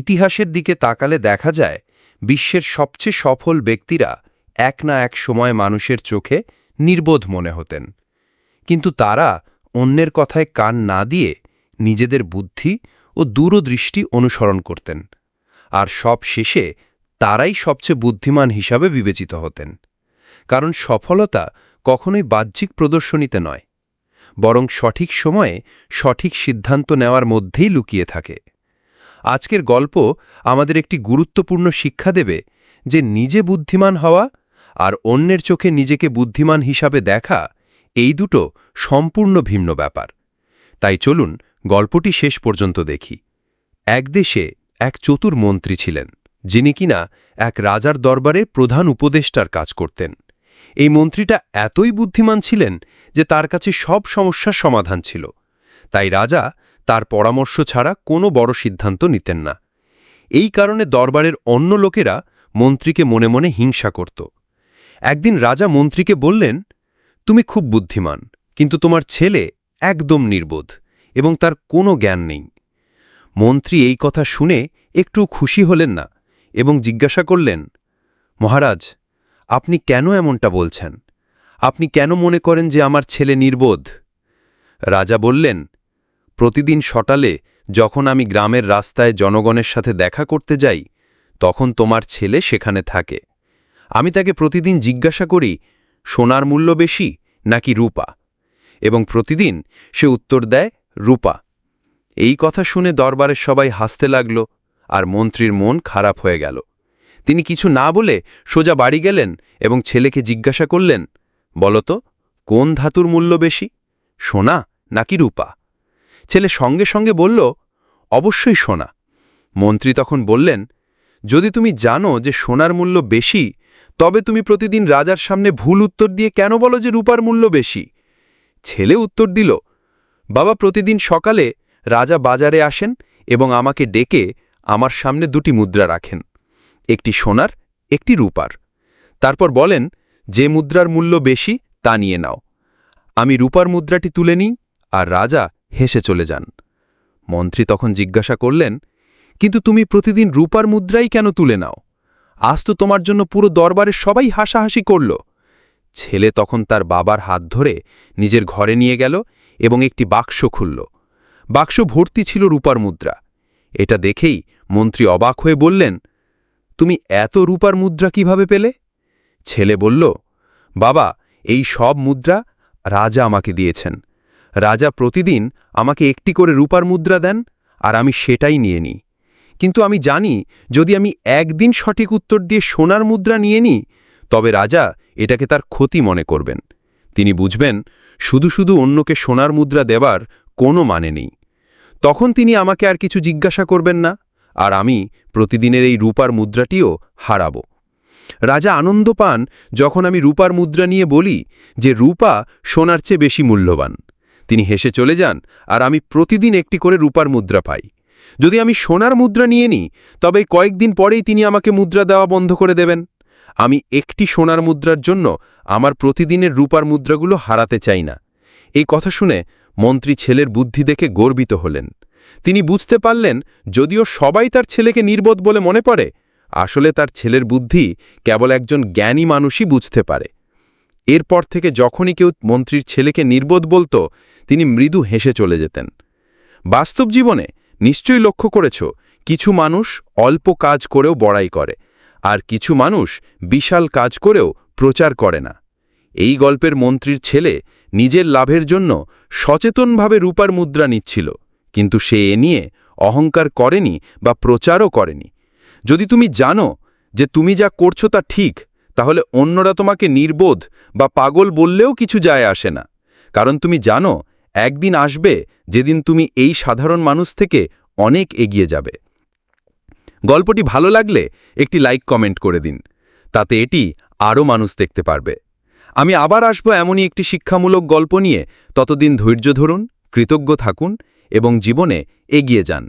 ইতিহাসের দিকে তাকালে দেখা যায়, বিশ্বের সবচেয়ে সফল ব্যক্তিরা এক না এক সময় মানুষের চোখে নির্বোধ মনে হতেন। কিন্তু তারা অন্যের কথায় কান না দিয়ে নিজেদের বুদ্ধি ও দূরদৃষ্টি অনুসরণ করতেন। আর সব শেষে তারাই সবচেয়ে বুদ্ধিমান হিসাবে বিবেচিত হতেন। কারণ সফলতা কখনোই বাহ্যিক প্রদর্শনীতে নয়, বরং সঠিক সময়ে সঠিক সিদ্ধান্ত নেওয়ার মধ্যেই লুকিয়ে থাকে। আজকের গল্প আমাদের একটি গুরুত্বপূর্ণ শিক্ষা দেবে যে নিজে বুদ্ধিমান হওয়া আর অন্যের চোখে নিজেকে বুদ্ধিমান হিসাবে দেখা, এই দুটো সম্পূর্ণ ভিন্ন ব্যাপার। তাই চলুন গল্পটি শেষ পর্যন্ত দেখি। এক দেশে এক চতুর মন্ত্রী ছিলেন, যিনি কিনা এক রাজার দরবারে প্রধান উপদেষ্টার কাজ করতেন। এই মন্ত্রীটা এতই বুদ্ধিমান ছিলেন যে তার কাছে সব সমস্যার সমাধান ছিল। তাই রাজা তার পরামর্শ ছাড়া কোনো বড় সিদ্ধান্ত নিতেন না। এই কারণে দরবারের অন্য লোকেরা মন্ত্রীকে মনে মনে হিংসা করত। একদিন রাজা মন্ত্রীকে বললেন, তুমি খুব বুদ্ধিমান, কিন্তু তোমার ছেলে একদম নির্বোধ এবং তার কোনো জ্ঞান নেই। মন্ত্রী এই কথা শুনে একটু খুশি হলেন না এবং জিজ্ঞাসা করলেন, মহারাজ, আপনি কেন এমনটা বলছেন? আপনি কেন মনে করেন যে আমার ছেলে নির্বোধ? রাজা বললেন প্রতিদিন সকালে যখন আমি গ্রামের রাস্তায় জনগণের সাথে দেখা করতে যাই, তখন তোমার ছেলে সেখানে থাকে। আমি তাকে প্রতিদিন জিজ্ঞাসা করি, সোনার মূল্য বেশি নাকি রূপা? এবং প্রতিদিন সে উত্তর দেয়, রূপা। এই কথা শুনে দরবারের সবাই হাসতে লাগল আর মন্ত্রীর মন খারাপ হয়ে গেল। তিনি কিছু না বলে সোজা বাড়ি গেলেন এবং ছেলেকে জিজ্ঞাসা করলেন বলতো কোন ধাতুর মূল্য বেশি, সোনা নাকি রূপা? ছেলে সঙ্গে সঙ্গে বলল, অবশ্যই সোনা। মন্ত্রী তখন বললেন, যদি তুমি জানো যে সোনার মূল্য বেশি, তবে তুমি প্রতিদিন রাজার সামনে ভুল উত্তর দিয়ে কেন বলো যে রূপার মূল্য বেশি? ছেলে উত্তর দিল, বাবা, প্রতিদিন সকালে রাজা বাজারে আসেন এবং আমাকে ডেকে আমার সামনে দুটি মুদ্রা রাখেন, একটি সোনার, একটি রূপার। তারপর বলেন, যে মুদ্রার মূল্য বেশি তা নিয়ে নাও। আমি রূপার মুদ্রাটি তুলে নিই আর রাজা হেসে চলে যান। মন্ত্রী তখন জিজ্ঞাসা করলেন, কিন্তু তুমি প্রতিদিন রূপার মুদ্রাই কেন তুলে নাও? আজ তো তোমার জন্য পুরো দরবারের সবাই হাসাহাসি করল। ছেলে তখন তার বাবার হাত ধরে নিজের ঘরে নিয়ে গেল এবং একটি বাক্স খুলল। বাক্স ভর্তি ছিল রূপার মুদ্রা। এটা দেখেই মন্ত্রী অবাক হয়ে বললেন, তুমি এত রূপার মুদ্রা কীভাবে পেলে? ছেলে বলল, বাবা, এই সব মুদ্রা রাজা আমাকে দিয়েছেন। রাজা প্রতিদিন আমাকে একটি করে রূপার মুদ্রা দেন, আর আমি সেটাই নিয়ে নিই। কিন্তু আমি জানি, যদি আমি একদিন সঠিক উত্তর দিয়ে সোনার মুদ্রা নিয়ে নিই, তবে রাজা এটাকে তার ক্ষতি মনে করবেন। তিনি বুঝবেন, শুধু শুধু অন্যকে সোনার মুদ্রা দেবার কোনো মানে নেই। তখন তিনি আমাকে আর কিছু জিজ্ঞাসা করবেন না, আর আমি প্রতিদিনের এই রূপার মুদ্রাটিও হারাব। রাজা আনন্দ পান যখন আমি রূপার মুদ্রা নিয়ে বলি যে রূপা সোনার চেয়ে বেশি মূল্যবান। তিনি হেসে চলে যান আর আমি প্রতিদিন একটি করে রূপার মুদ্রা পাই। যদি আমি সোনার মুদ্রা নিয়ে নিই, তবে কয়েকদিন পরেই তিনি আমাকে মুদ্রা দেওয়া বন্ধ করে দেবেন। আমি একটি সোনার মুদ্রার জন্য আমার প্রতিদিনের রূপার মুদ্রাগুলো হারাতে চাই না। এই কথা শুনে মন্ত্রী ছেলের বুদ্ধি দেখে গর্বিত হলেন। তিনি বুঝতে পারলেন, যদিও সবাই তার ছেলেকে নির্বোধ বলে মনে পড়ে আসলে তার ছেলের বুদ্ধি কেবল একজন জ্ঞানী মানুষই বুঝতে পারে। এরপর থেকে যখনই কেউ মন্ত্রীর ছেলেকে নির্বোধ বলতো, তিনি মৃদু হেসে চলে যেতেন। বাস্তব জীবনে নিশ্চয়ই লক্ষ্য করেছ, কিছু মানুষ অল্প কাজ করেও বড়াই করে, আর কিছু মানুষ বিশাল কাজ করেও প্রচার করে না। এই গল্পের মন্ত্রীর ছেলে নিজের লাভের জন্য সচেতনভাবে রূপার মুদ্রা নিচ্ছিল, কিন্তু সে এ নিয়ে অহংকার করেনি বা প্রচারও করেনি। যদি তুমি জানো যে তুমি যা করছ তা ঠিক তাহলে অন্যরা তোমাকে নির্বোধ বা পাগল বললেও কিছু যায় আসে না। কারণ তুমি জানো, একদিন আসবে যেদিন তুমি এই সাধারণ মানুষ থেকে অনেক এগিয়ে যাবে। গল্পটি ভালো লাগলে একটি লাইক কমেন্ট করে দিন, তাতে এটি আরও মানুষ দেখতে পারবে। আমি আবার আসব এমনই একটি শিক্ষামূলক গল্প নিয়ে। ততদিন ধৈর্য ধরুন, কৃতজ্ঞ থাকুন এবং জীবনে এগিয়ে যান।